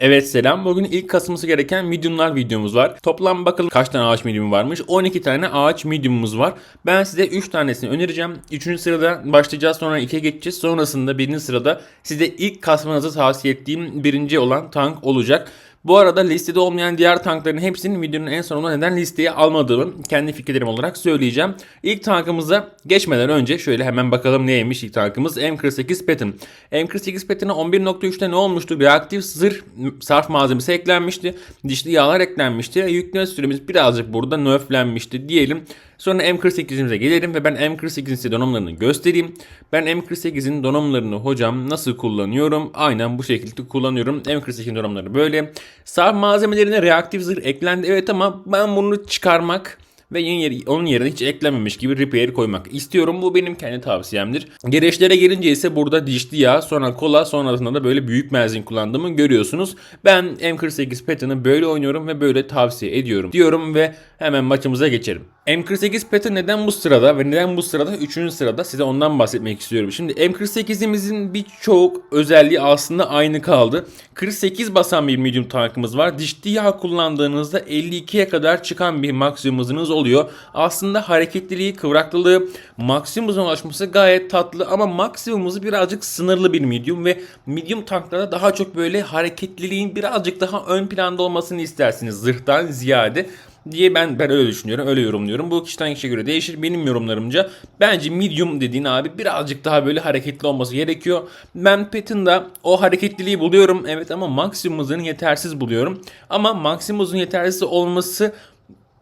Evet selam. Bugün ilk kasması gereken mediumlar videomuz var. Toplam bakalım kaç tane ağaç medium varmış. 12 tane ağaç mediumumuz var. Ben size 3 tanesini önereceğim. 3. sırada başlayacağız sonra 2'ye geçeceğiz. Sonrasında 1. sırada size ilk kasmanızı tavsiye ettiğim birinci olan tank olacak. Bu arada listede olmayan diğer tankların hepsinin videonun en sonunda neden listeye almadığımı kendi fikirlerim olarak söyleyeceğim. İlk tankımıza geçmeden önce şöyle hemen bakalım neymiş ilk tankımız M48 Patton. M48 Patton'a 11.3'te ne olmuştu? Reaktif zırh sarf malzemesi eklenmişti. Dişli yağlar eklenmişti. Yükleme süremiz birazcık burada nerflenmişti diyelim. Sonra M48'imize gelelim ve ben M48'in size donanımlarını göstereyim. Ben M48'in donanımlarını hocam nasıl kullanıyorum? Aynen bu şekilde kullanıyorum. M48'in donanımları böyle. Sarf malzemelerine reaktif zırh eklendi evet ama ben bunu çıkarmak ve onun yerine hiç eklenmemiş gibi repair koymak istiyorum. Bu benim kendi tavsiyemdir. Gereçlere gelince ise burada dişli yağ, sonra kola, sonrasında da böyle büyük menzin kullandığımı görüyorsunuz. Ben M48 Patton'ı böyle oynuyorum ve böyle tavsiye ediyorum diyorum ve hemen maçımıza geçelim. M48 Patton neden bu sırada ve neden bu sırada 3. sırada size ondan bahsetmek istiyorum. Şimdi M48'imizin birçok özelliği aslında aynı kaldı. 48 basan bir medium tankımız var. Dişli yağ kullandığınızda 52'ye kadar çıkan bir maksimum hızınız oluyor. Aslında hareketliliği, kıvraklılığı, maksimum hızına ulaşması gayet tatlı ama maksimum hızı birazcık sınırlı bir medium ve medium tanklarda daha çok böyle hareketliliğin birazcık daha ön planda olmasını istersiniz zırhtan ziyade diye ben ben öyle düşünüyorum, öyle yorumluyorum. Bu kişiden kişiye göre değişir. Benim yorumlarımca bence medium dediğin abi birazcık daha böyle hareketli olması gerekiyor. Ben Patton'da o hareketliliği buluyorum evet ama hızını yetersiz buluyorum. Ama hızın yetersiz olması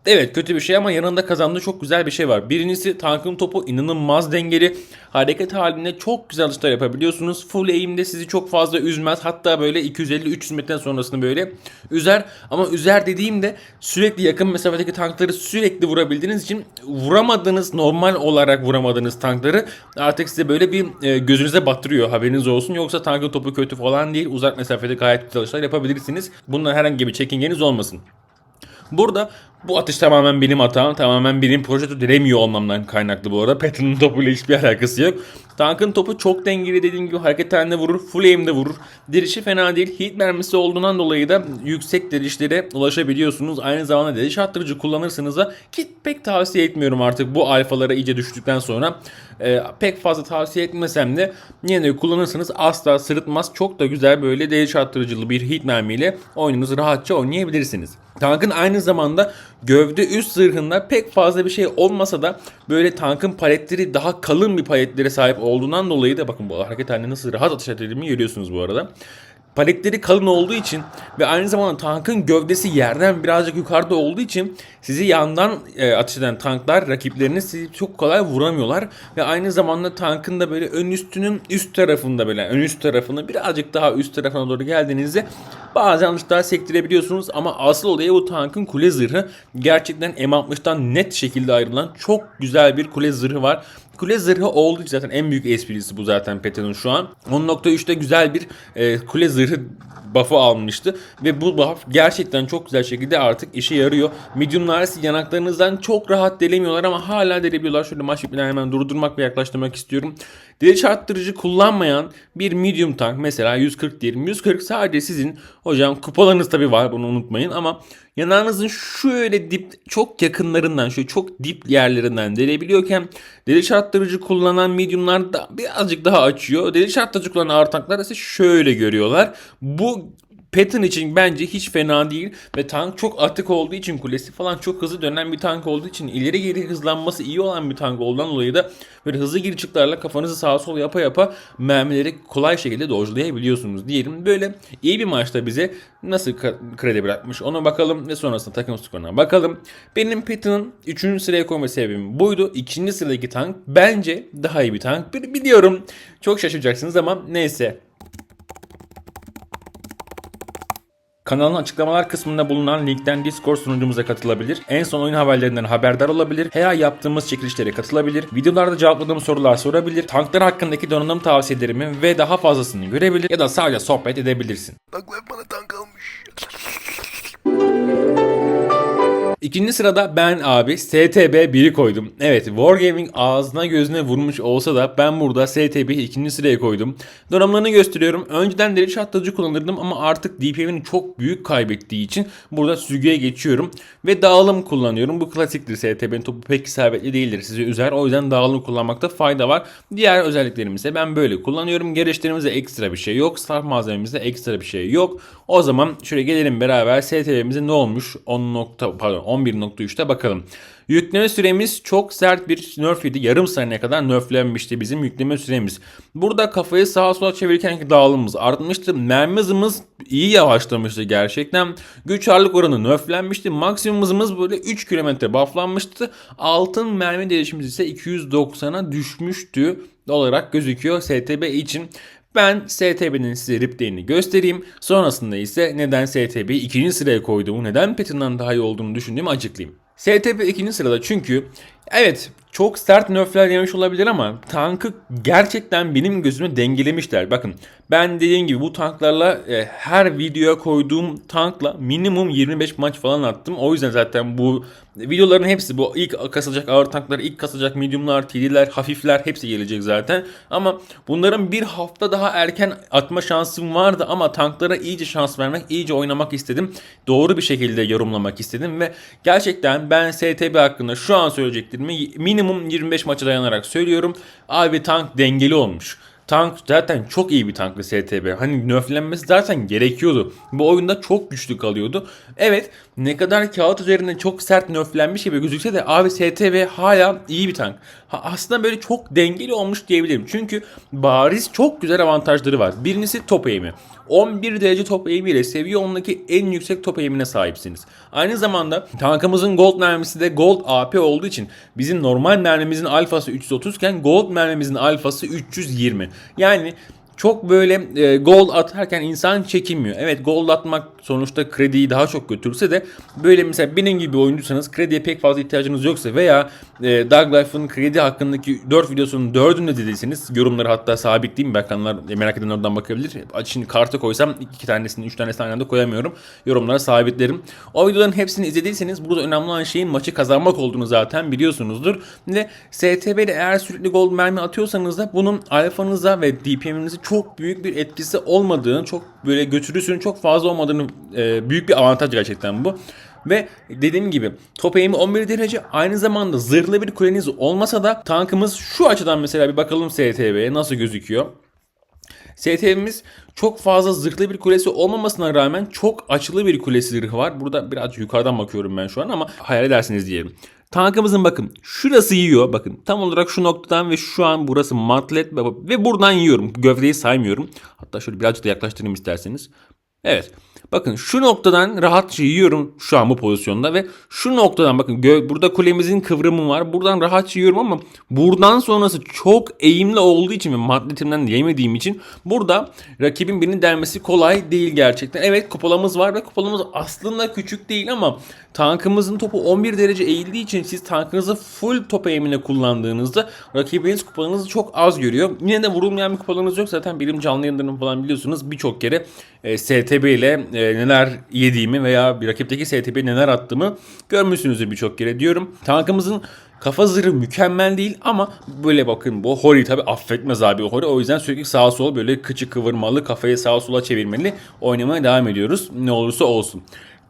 Evet kötü bir şey ama yanında kazandığı çok güzel bir şey var. Birincisi tankın topu inanılmaz dengeli. Hareket halinde çok güzel atışlar yapabiliyorsunuz. Full aim'de sizi çok fazla üzmez. Hatta böyle 250-300 metre sonrasında böyle üzer. Ama üzer dediğimde sürekli yakın mesafedeki tankları sürekli vurabildiğiniz için vuramadığınız normal olarak vuramadığınız tankları artık size böyle bir e, gözünüze batırıyor haberiniz olsun. Yoksa tankın topu kötü falan değil. Uzak mesafede gayet güzel atışlar yapabilirsiniz. Bundan herhangi bir çekingeniz olmasın. Burada bu atış tamamen benim hatam. Tamamen benim projeto diremiyor olmamdan kaynaklı bu arada. Patton'ın topuyla hiçbir alakası yok. Tankın topu çok dengeli dediğim gibi hareket halinde vurur. Full aim'de vurur. Dirişi fena değil. Heat mermisi olduğundan dolayı da yüksek dirişlere ulaşabiliyorsunuz. Aynı zamanda diriş arttırıcı kullanırsanız da ki pek tavsiye etmiyorum artık bu alfalara iyice düştükten sonra. Ee, pek fazla tavsiye etmesem de yine de kullanırsanız asla sırıtmaz. Çok da güzel böyle diriş arttırıcılı bir heat mermiyle oyununuzu rahatça oynayabilirsiniz. Tankın aynı zamanda gövde üst zırhında pek fazla bir şey olmasa da böyle tankın paletleri daha kalın bir paletlere sahip olduğundan dolayı da bakın bu hareket halinde nasıl rahat atış ettiğimi görüyorsunuz bu arada. Paletleri kalın olduğu için ve aynı zamanda tankın gövdesi yerden birazcık yukarıda olduğu için sizi yandan e, ateş eden tanklar rakipleriniz sizi çok kolay vuramıyorlar. Ve aynı zamanda tankın da böyle ön üstünün üst tarafında böyle ön üst tarafını birazcık daha üst tarafına doğru geldiğinizde bazen yanlışlar sektirebiliyorsunuz. Ama asıl olaya bu tankın kule zırhı. Gerçekten M60'dan net şekilde ayrılan çok güzel bir kule zırhı var. Kule zırhı olduğu için zaten en büyük esprisi bu zaten Peta'nın şu an. 10.3'te güzel bir e, kule zırhı buff'ı almıştı. Ve bu buff gerçekten çok güzel şekilde artık işe yarıyor. Medium'lar yanaklarınızdan çok rahat delemiyorlar ama hala delebiliyorlar. Şöyle maç bitmeden hemen durdurmak ve yaklaştırmak istiyorum. Deliç arttırıcı kullanmayan bir medium tank mesela 140 diyelim. 140 sadece sizin hocam kupalarınız tabi var bunu unutmayın ama yanağınızın şöyle dip çok yakınlarından şöyle çok dip yerlerinden delebiliyorken deliç arttırıcı kullanan mediumlar da birazcık daha açıyor. Deliç arttırıcı kullanan ağır tanklar ise şöyle görüyorlar. Bu Patton için bence hiç fena değil ve tank çok atık olduğu için kulesi falan çok hızlı dönen bir tank olduğu için ileri geri hızlanması iyi olan bir tank olduğundan dolayı da böyle hızlı geri çıklarla kafanızı sağa sola yapa yapa mermileri kolay şekilde dojlayabiliyorsunuz diyelim. Böyle iyi bir maçta bize nasıl kredi bırakmış ona bakalım ve sonrasında takım skoruna bakalım. Benim Patton'ın 3. sıraya koyma sebebim buydu. 2. sıradaki tank bence daha iyi bir tank. Biliyorum çok şaşıracaksınız ama neyse. Kanalın açıklamalar kısmında bulunan linkten Discord sunucumuza katılabilir. En son oyun haberlerinden haberdar olabilir. Her ay yaptığımız çekilişlere katılabilir. Videolarda cevapladığım sorular sorabilir. Tanklar hakkındaki donanım tavsiyelerimi ve daha fazlasını görebilir ya da sadece sohbet edebilirsin. Bak bana tank almış. İkinci sırada ben abi STB 1'i koydum. Evet Wargaming ağzına gözüne vurmuş olsa da ben burada STB'yi ikinci sıraya koydum. Donanımlarını gösteriyorum. Önceden deri çatlatıcı kullanırdım ama artık DPM'ini çok büyük kaybettiği için burada süzgeye geçiyorum. Ve dağılım kullanıyorum. Bu klasiktir STB'nin topu pek isabetli değildir. Sizi üzer. O yüzden dağılım kullanmakta fayda var. Diğer özelliklerimize ben böyle kullanıyorum. Gereçlerimizde ekstra bir şey yok. Sarf malzememizde ekstra bir şey yok. O zaman şöyle gelelim beraber STB'mize ne olmuş? 10 nokta, pardon 11.3'te bakalım. Yükleme süremiz çok sert bir nerf yedi. Yarım saniye kadar nerflenmişti bizim yükleme süremiz. Burada kafayı sağa sola çevirirken dağılımımız artmıştı. Mermi hızımız iyi yavaşlamıştı gerçekten. Güç ağırlık oranı nerflenmişti. Maksimum hızımız böyle 3 km bufflanmıştı. Altın mermi değişimimiz ise 290'a düşmüştü olarak gözüküyor STB için. Ben STB'nin size ripteyini göstereyim. Sonrasında ise neden STB'yi ikinci sıraya koyduğumu, neden Pattern'dan daha iyi olduğunu düşündüğümü açıklayayım. STB ikinci sırada çünkü evet çok sert nerfler yemiş olabilir ama tankı gerçekten benim gözüme dengelemişler. Bakın ben dediğim gibi bu tanklarla e, her videoya koyduğum tankla minimum 25 maç falan attım. O yüzden zaten bu videoların hepsi bu ilk kasılacak ağır tanklar, ilk kasılacak mediumlar, TD'ler, hafifler hepsi gelecek zaten. Ama bunların bir hafta daha erken atma şansım vardı ama tanklara iyice şans vermek, iyice oynamak istedim. Doğru bir şekilde yorumlamak istedim ve gerçekten ben STB hakkında şu an söyleyeceklerimi minimum 25 maça dayanarak söylüyorum. Abi tank dengeli olmuş. Tank zaten çok iyi bir tanklı STB. Hani nerflenmesi zaten gerekiyordu. Bu oyunda çok güçlü kalıyordu. Evet ne kadar kağıt üzerinde çok sert nerflenmiş gibi gözükse de abi STB hala iyi bir tank. Ha, aslında böyle çok dengeli olmuş diyebilirim. Çünkü bariz çok güzel avantajları var. Birincisi top eğimi. 11 derece top eğimi ile seviye 10'daki en yüksek top eğimine sahipsiniz. Aynı zamanda tankımızın gold mermisi de gold AP olduğu için bizim normal mermimizin alfası 330 iken gold mermimizin alfası 320. Yani çok böyle e, gol atarken insan çekinmiyor. Evet gol atmak sonuçta krediyi daha çok götürse de böyle mesela benim gibi oyuncuysanız krediye pek fazla ihtiyacınız yoksa veya e, Doug Life'ın kredi hakkındaki 4 videosunun 4'ünde dediyseniz yorumları hatta sabitleyeyim bakanlar e, merak eden oradan bakabilir. Şimdi kartı koysam iki tanesini 3 tanesini aynı anda koyamıyorum. Yorumlara sabitlerim. O videoların hepsini izlediyseniz burada önemli olan şeyin maçı kazanmak olduğunu zaten biliyorsunuzdur. Ve STB'de eğer sürekli gol mermi atıyorsanız da bunun alfanıza ve DPM'inizi çok büyük bir etkisi olmadığını, çok böyle götürüsünün çok fazla olmadığını e, büyük bir avantaj gerçekten bu. Ve dediğim gibi top eğimi 11 derece aynı zamanda zırhlı bir kuleniz olmasa da tankımız şu açıdan mesela bir bakalım STB'ye nasıl gözüküyor. STV'miz çok fazla zırhlı bir kulesi olmamasına rağmen çok açılı bir kulesi zırhı var. Burada biraz yukarıdan bakıyorum ben şu an ama hayal edersiniz diyelim. Tankımızın bakın şurası yiyor. Bakın tam olarak şu noktadan ve şu an burası matlet ve buradan yiyorum. Gövdeyi saymıyorum. Hatta şöyle birazcık da yaklaştırayım isterseniz. Evet. Bakın şu noktadan rahatça yiyorum şu an bu pozisyonda ve şu noktadan bakın burada kulemizin kıvrımı var. Buradan rahatça yiyorum ama buradan sonrası çok eğimli olduğu için ve maddetimden yemediğim için burada rakibin birini delmesi kolay değil gerçekten. Evet kupalamız var ve kupalamız aslında küçük değil ama tankımızın topu 11 derece eğildiği için siz tankınızı full top eğimine kullandığınızda rakibiniz kupalarınızı çok az görüyor. Yine de vurulmayan bir kupalarınız yok zaten benim canlı yayınlarımı falan biliyorsunuz birçok kere e, STB ile e, neler yediğimi veya bir rakipteki STB neler attığımı görmüşsünüzdür birçok kere diyorum. Tankımızın Kafa zırhı mükemmel değil ama böyle bakın bu Hori tabi affetmez abi o Hori. O yüzden sürekli sağa sola böyle kıçı kıvırmalı, kafayı sağa sola çevirmeli oynamaya devam ediyoruz. Ne olursa olsun.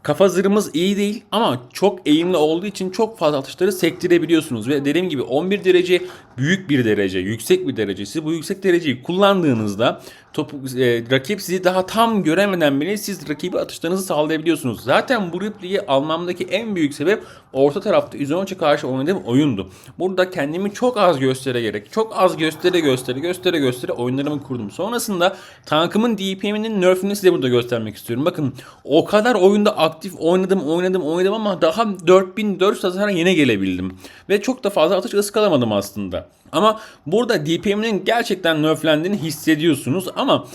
Kafa zırhımız iyi değil ama çok eğimli olduğu için çok fazla atışları sektirebiliyorsunuz. Ve dediğim gibi 11 derece büyük bir derece, yüksek bir derece. Siz bu yüksek dereceyi kullandığınızda topu, e, rakip sizi daha tam göremeden bile siz rakibi atışlarınızı sağlayabiliyorsunuz. Zaten bu repliği almamdaki en büyük sebep orta tarafta Izonç'a karşı oynadığım oyundu. Burada kendimi çok az göstere gerek, çok az göstere göstere göstere göstere oyunlarımı kurdum. Sonrasında tankımın DPM'inin nerfini size burada göstermek istiyorum. Bakın o kadar oyunda aktif oynadım oynadım oynadım ama daha 4400 hasara yine gelebildim. Ve çok da fazla atış ıskalamadım aslında. Ama burada DPM'nin gerçekten nerflendiğini hissediyorsunuz ama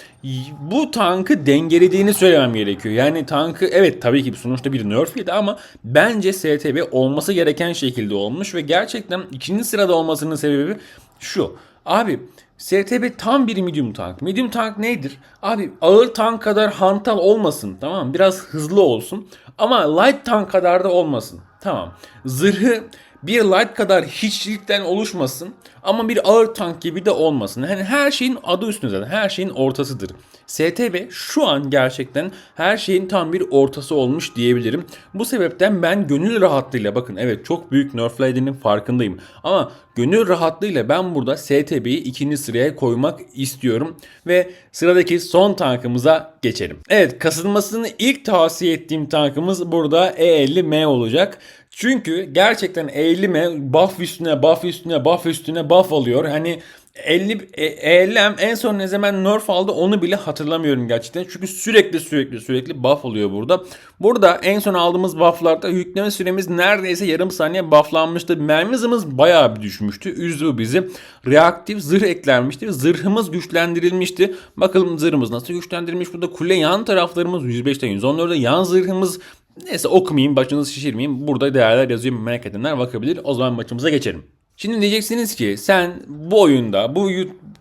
bu tankı dengelediğini söylemem gerekiyor. Yani tankı evet tabii ki sonuçta bir nerf ama bence STB olması gereken şekilde olmuş ve gerçekten ikinci sırada olmasının sebebi şu. Abi STB tam bir medium tank. Medium tank nedir? Abi ağır tank kadar hantal olmasın tamam? Biraz hızlı olsun ama light tank kadar da olmasın. Tamam. Zırhı bir light kadar hiçlikten oluşmasın ama bir ağır tank gibi de olmasın. Yani her şeyin adı üstünde zaten. Her şeyin ortasıdır. STB şu an gerçekten her şeyin tam bir ortası olmuş diyebilirim. Bu sebepten ben gönül rahatlığıyla bakın evet çok büyük nerflediğinin farkındayım. Ama gönül rahatlığıyla ben burada STB'yi ikinci sıraya koymak istiyorum. Ve sıradaki son tankımıza geçelim. Evet kasılmasını ilk tavsiye ettiğim tankımız burada E50M olacak. Çünkü gerçekten 50M buff üstüne buff üstüne buff üstüne buff alıyor. Hani 50 ELM en son ne zaman nerf aldı onu bile hatırlamıyorum gerçekten. Çünkü sürekli sürekli sürekli buff oluyor burada. Burada en son aldığımız bufflarda yükleme süremiz neredeyse yarım saniye bufflanmıştı. Mermi hızımız bayağı bir düşmüştü. Üzdü bizi. Reaktif zırh eklenmişti. Zırhımız güçlendirilmişti. Bakalım zırhımız nasıl güçlendirilmiş. Burada kule yan taraflarımız 105'ten 114'de yan zırhımız Neyse okumayayım, başınızı şişirmeyeyim. Burada değerler yazıyor merak edenler bakabilir. O zaman maçımıza geçelim. Şimdi diyeceksiniz ki sen bu oyunda bu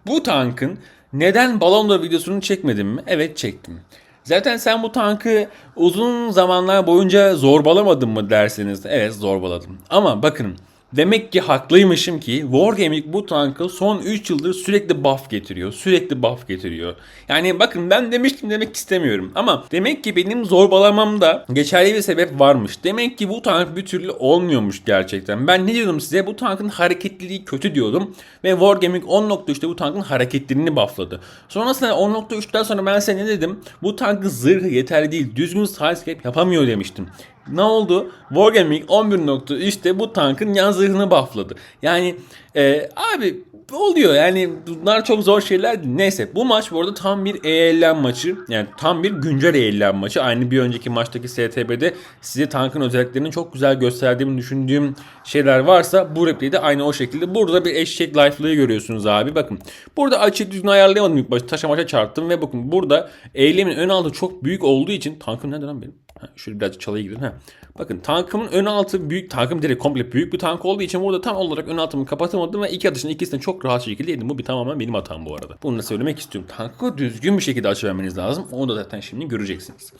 bu tankın neden balonda videosunu çekmedin mi? Evet çektim. Zaten sen bu tankı uzun zamanlar boyunca zorbalamadın mı derseniz de evet zorbaladım. Ama bakın Demek ki haklıymışım ki Wargaming bu tankı son 3 yıldır sürekli buff getiriyor. Sürekli buff getiriyor. Yani bakın ben demiştim demek istemiyorum. Ama demek ki benim zorbalamamda geçerli bir sebep varmış. Demek ki bu tank bir türlü olmuyormuş gerçekten. Ben ne diyordum size? Bu tankın hareketliliği kötü diyordum. Ve Wargaming 10.3'te bu tankın hareketliliğini buffladı. Sonrasında 10.3'ten sonra ben size ne dedim? Bu tankın zırhı yeterli değil. Düzgün sidescape yapamıyor demiştim. Ne oldu? Wargaming 11.3'te bu tankın yan zırhını buffladı. Yani e, abi oluyor yani bunlar çok zor şeyler. Neyse bu maç bu arada tam bir ELM maçı. Yani tam bir güncel ELM maçı. Aynı bir önceki maçtaki STB'de size tankın özelliklerini çok güzel gösterdiğimi düşündüğüm şeyler varsa bu repliği de aynı o şekilde. Burada bir eşek life'lığı görüyorsunuz abi. Bakın burada açı düzgün ayarlayamadım ilk başta. Taşa maşa çarptım ve bakın burada eylemin ön altı çok büyük olduğu için tankım nerede lan benim? Ha, şöyle birazcık çalaya gidelim. Ha. Bakın tankımın ön altı büyük. Tankım direkt komple büyük bir tank olduğu için burada tam olarak ön altımı kapatamadım ve iki atışın ikisini çok rahat şekilde yedim. Bu bir tamamen benim hatam bu arada. Bunu da söylemek istiyorum. Tankı düzgün bir şekilde açıvermeniz lazım. Onu da zaten şimdi göreceksiniz.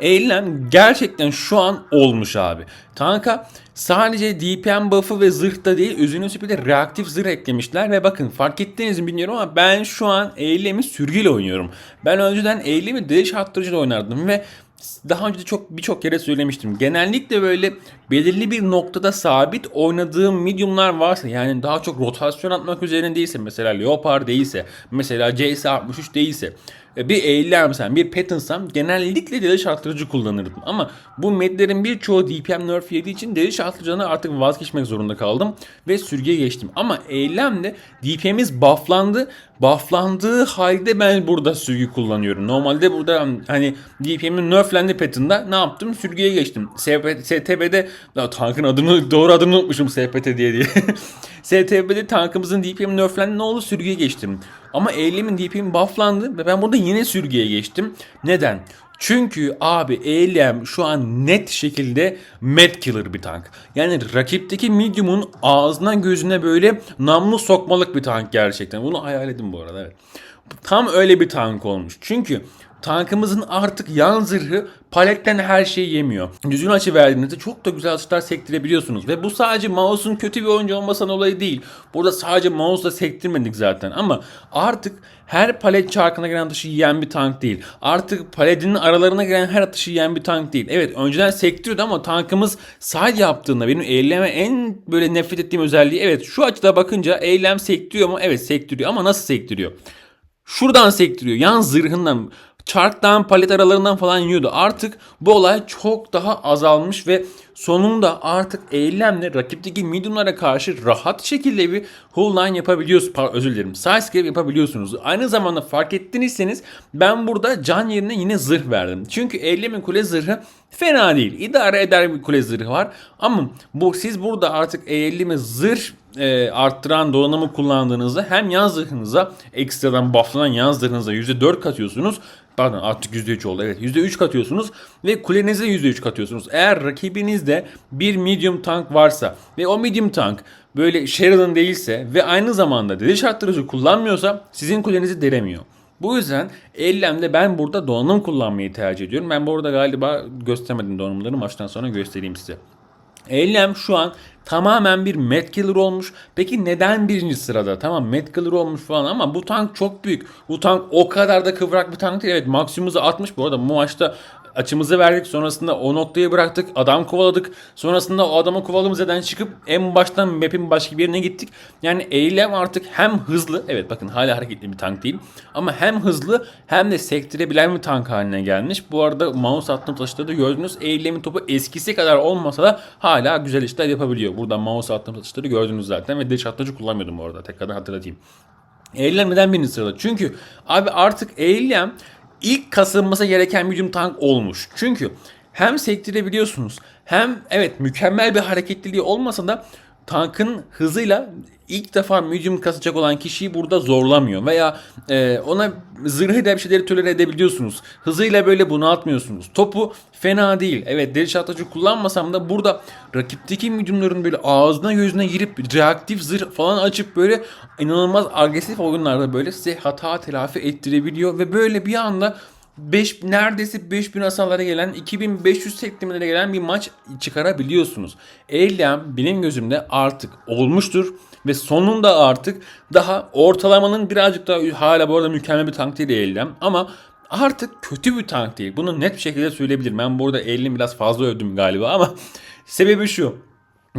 Eylem gerçekten şu an olmuş abi. Tanka sadece DPM buff'ı ve zırhta değil üzerine bir de reaktif zırh eklemişler ve bakın fark ettiniz mi bilmiyorum ama ben şu an eylemi sürgüyle oynuyorum. Ben önceden eylemi deliş arttırıcıyla oynardım ve daha önce de çok birçok kere söylemiştim. Genellikle böyle belirli bir noktada sabit oynadığım mediumlar varsa yani daha çok rotasyon atmak üzerine değilse mesela Leopard değilse mesela CS63 değilse e, bir eğilersem, bir patternsam genellikle deliş arttırıcı kullanırdım. Ama bu medlerin birçoğu DPM nerf yediği için deliş arttırıcıdan artık vazgeçmek zorunda kaldım ve sürgüye geçtim. Ama eylemde DPM'imiz bufflandı. Bufflandığı halde ben burada sürgü kullanıyorum. Normalde burada hani DPM'in nerflendi pattern'da ne yaptım? Sürgüye geçtim. STB'de ya, tankın adını doğru adını unutmuşum SPT diye diye. STB'de tankımızın DPM nerflendi ne oldu? Sürgüye geçtim. Ama eylemin DPM bufflandı ve ben burada yine sürgüye geçtim. Neden? Çünkü abi eylem şu an net şekilde med killer bir tank. Yani rakipteki medium'un ağzına gözüne böyle namlu sokmalık bir tank gerçekten. Bunu hayal edin bu arada evet. Tam öyle bir tank olmuş. Çünkü tankımızın artık yan zırhı paletten her şeyi yemiyor. Düzgün açı verdiğinizde çok da güzel atışlar sektirebiliyorsunuz. Ve bu sadece mouse'un kötü bir oyuncu olmasının olayı değil. Burada sadece mouse'la sektirmedik zaten ama artık her palet çarkına giren atışı yiyen bir tank değil. Artık paletinin aralarına giren her atışı yiyen bir tank değil. Evet önceden sektiriyordu ama tankımız side yaptığında benim eyleme en böyle nefret ettiğim özelliği evet şu açıda bakınca eylem sektiriyor mu? Evet sektiriyor ama nasıl sektiriyor? Şuradan sektiriyor. Yan zırhından çarktan palet aralarından falan yiyordu. Artık bu olay çok daha azalmış ve sonunda artık eylemle rakipteki mediumlara karşı rahat şekilde bir hull line yapabiliyorsunuz. Özür dilerim. Side yapabiliyorsunuz. Aynı zamanda fark ettiyseniz ben burada can yerine yine zırh verdim. Çünkü eylemin kule zırhı fena değil. İdare eder bir kule zırhı var. Ama bu siz burada artık eğilimi zırh e, arttıran donanımı kullandığınızda hem yan zırhınıza ekstradan bufflanan yan zırhınıza %4 katıyorsunuz. Pardon artık %3 oldu evet %3 katıyorsunuz ve kulenize %3 katıyorsunuz. Eğer rakibinizde bir medium tank varsa ve o medium tank böyle Sheridan değilse ve aynı zamanda deliş arttırıcı kullanmıyorsa sizin kulenizi delemiyor. Bu yüzden ellemde ben burada donanım kullanmayı tercih ediyorum. Ben burada galiba göstermedim donanımları maçtan sonra göstereyim size. Eylem şu an tamamen bir Met olmuş. Peki neden birinci sırada? Tamam Met olmuş falan ama bu tank çok büyük. Bu tank o kadar da kıvrak bir tank değil. Evet maksimumuzu 60 bu arada bu maçta açımızı verdik. Sonrasında o noktayı bıraktık. Adam kovaladık. Sonrasında o adamı kovaladığımız yerden çıkıp en baştan map'in başka bir yerine gittik. Yani Eylem artık hem hızlı. Evet bakın hala hareketli bir tank değil. Ama hem hızlı hem de sektirebilen bir tank haline gelmiş. Bu arada mouse attığım taşları da gördünüz. Eylem'in topu eskisi kadar olmasa da hala güzel işler yapabiliyor. Buradan mouse attığım taşları gördünüz zaten. Ve dış atlıcı kullanmıyordum bu arada. Tekrardan hatırlatayım. Eylem neden birinci sırada? Çünkü abi artık Eylem ilk kasılması gereken medium tank olmuş. Çünkü hem sektirebiliyorsunuz hem evet mükemmel bir hareketliliği olmasa da tankın hızıyla ilk defa medium kasacak olan kişiyi burada zorlamıyor. Veya e, ona zırhıyla bir şeyleri tolere edebiliyorsunuz. Hızıyla böyle bunaltmıyorsunuz. Topu fena değil. Evet deli şahtacı kullanmasam da burada rakipteki mediumların böyle ağzına gözüne girip reaktif zırh falan açıp böyle inanılmaz agresif oyunlarda böyle size hata telafi ettirebiliyor ve böyle bir anda 5 neredeyse 5000 hasarlara gelen 2500 sektimlere gelen bir maç çıkarabiliyorsunuz. Eylem benim gözümde artık olmuştur ve sonunda artık daha ortalamanın birazcık daha hala bu arada mükemmel bir tank değil Eylem ama artık kötü bir tank değil. Bunu net bir şekilde söyleyebilirim. Ben burada Eylem'i biraz fazla övdüm galiba ama sebebi şu.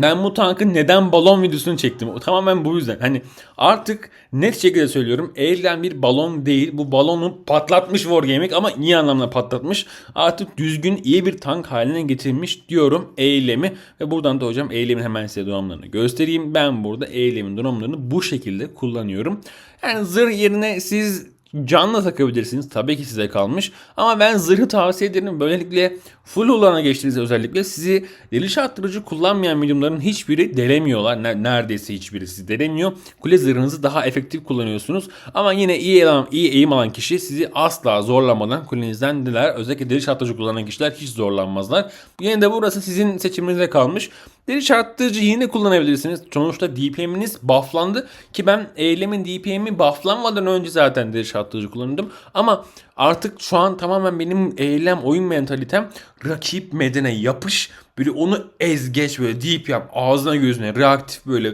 Ben bu tankın neden balon videosunu çektim. Tamamen bu yüzden. Hani artık net şekilde söylüyorum. Eylem bir balon değil. Bu balonu patlatmış Wargaming ama iyi anlamda patlatmış. Artık düzgün iyi bir tank haline getirmiş diyorum Eylem'i. Ve buradan da hocam Eylem'in hemen size donanımlarını göstereyim. Ben burada Eylem'in donanımlarını bu şekilde kullanıyorum. Yani zırh yerine siz Canla takabilirsiniz. Tabii ki size kalmış. Ama ben zırhı tavsiye ederim. Böylelikle full olana geçtiğinizde özellikle sizi deliş arttırıcı kullanmayan mediumların hiçbiri delemiyorlar. Neredeyse hiçbiri sizi delemiyor. Kule zırhınızı daha efektif kullanıyorsunuz. Ama yine iyi, eğim, iyi eğim alan kişi sizi asla zorlamadan kulenizden diler. Özellikle deliş arttırıcı kullanan kişiler hiç zorlanmazlar. Yine de burası sizin seçiminize kalmış. Deliş arttırıcı yine kullanabilirsiniz. Sonuçta DPM'iniz bufflandı ki ben eylemin DPM'i bufflanmadan önce zaten deliş arttırıcı kullanıyordum. Ama artık şu an tamamen benim eylem oyun mentalitem rakip medene yapış böyle onu ez geç böyle deep yap ağzına gözüne reaktif böyle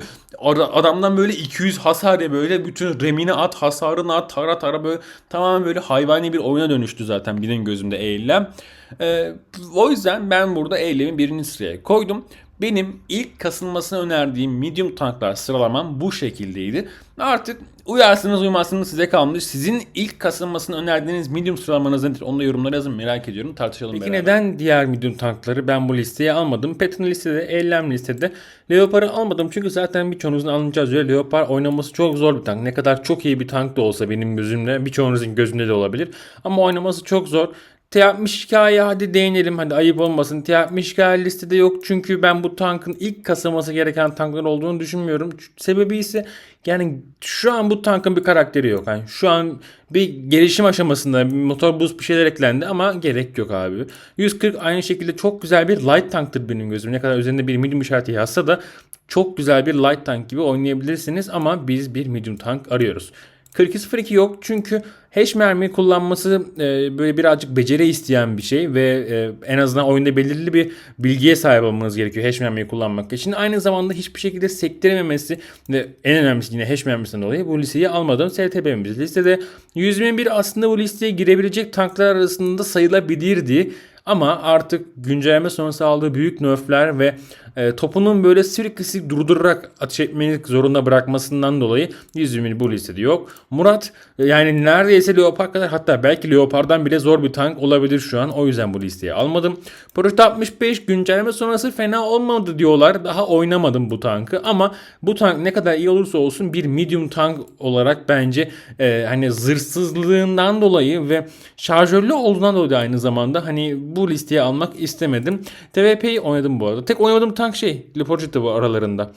adamdan böyle 200 hasar ya böyle bütün remini at hasarını at tara tara böyle tamamen böyle hayvani bir oyuna dönüştü zaten benim gözümde eylem. Ee, o yüzden ben burada eylemin birinci sıraya koydum. Benim ilk kasılmasını önerdiğim medium tanklar sıralamam bu şekildeydi. Artık uyarsınız uymazsınız size kalmış. Sizin ilk kasılmasını önerdiğiniz medium sıralamanız nedir? Onu da yorumlara yazın merak ediyorum. Tartışalım Peki beraber. neden diğer medium tankları ben bu listeye almadım? Patton listede, Ellem listede. Leopard'ı almadım çünkü zaten birçoğunuzun alınacağı üzere Leopard oynaması çok zor bir tank. Ne kadar çok iyi bir tank da olsa benim gözümde birçoğunuzun gözünde de olabilir. Ama oynaması çok zor. T62'ya hadi değinelim hadi ayıp olmasın. T62 listede yok çünkü ben bu tankın ilk kasılması gereken tanklar olduğunu düşünmüyorum. Sebebi ise yani şu an bu tankın bir karakteri yok. Yani şu an bir gelişim aşamasında bir motor boost bir şeyler eklendi ama gerek yok abi. 140 aynı şekilde çok güzel bir light tanktır benim gözüm. Ne kadar üzerinde bir medium işareti yazsa da çok güzel bir light tank gibi oynayabilirsiniz ama biz bir medium tank arıyoruz. 4202 yok çünkü hash mermi kullanması e, böyle birazcık beceri isteyen bir şey ve e, en azından oyunda belirli bir bilgiye sahip olmanız gerekiyor hash mermiyi kullanmak için. Aynı zamanda hiçbir şekilde sektirememesi ve en önemlisi yine hash mermisinden dolayı bu listeyi almadım. STB'miz listede 121 aslında bu listeye girebilecek tanklar arasında sayılabilirdi. Ama artık güncelleme sonrası aldığı büyük nerfler ve e, topunun böyle sürekli durdurarak ateş etmeyi zorunda bırakmasından dolayı 120 bu listede yok. Murat e, yani neredeyse Leopard kadar hatta belki Leopard'dan bile zor bir tank olabilir şu an. O yüzden bu listeye almadım. Project 65 güncelleme sonrası fena olmadı diyorlar. Daha oynamadım bu tankı ama bu tank ne kadar iyi olursa olsun bir medium tank olarak bence e, hani zırhsızlığından dolayı ve şarjörlü olduğundan dolayı aynı zamanda hani bu listeye almak istemedim. TVP'yi oynadım bu arada. Tek oynadığım tank şey Leporgetta bu aralarında.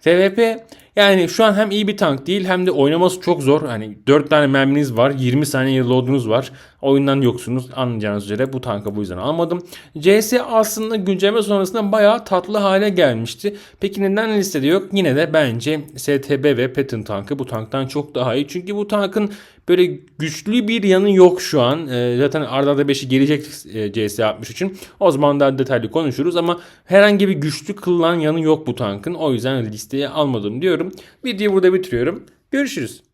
TVP yani şu an hem iyi bir tank değil hem de oynaması çok zor. Hani 4 tane merminiz var. 20 saniye load'unuz var. Oyundan yoksunuz. Anlayacağınız üzere bu tankı bu yüzden almadım. CS aslında güncelleme sonrasında bayağı tatlı hale gelmişti. Peki neden listede yok? Yine de bence STB ve Patton tankı bu tanktan çok daha iyi. Çünkü bu tankın Böyle güçlü bir yanı yok şu an. Ee, zaten arda arda 5'i gelecek e, CS 60 için. O zaman daha detaylı konuşuruz ama herhangi bir güçlü kılınan yanı yok bu tankın. O yüzden listeye almadım diyorum. Videoyu burada bitiriyorum. Görüşürüz.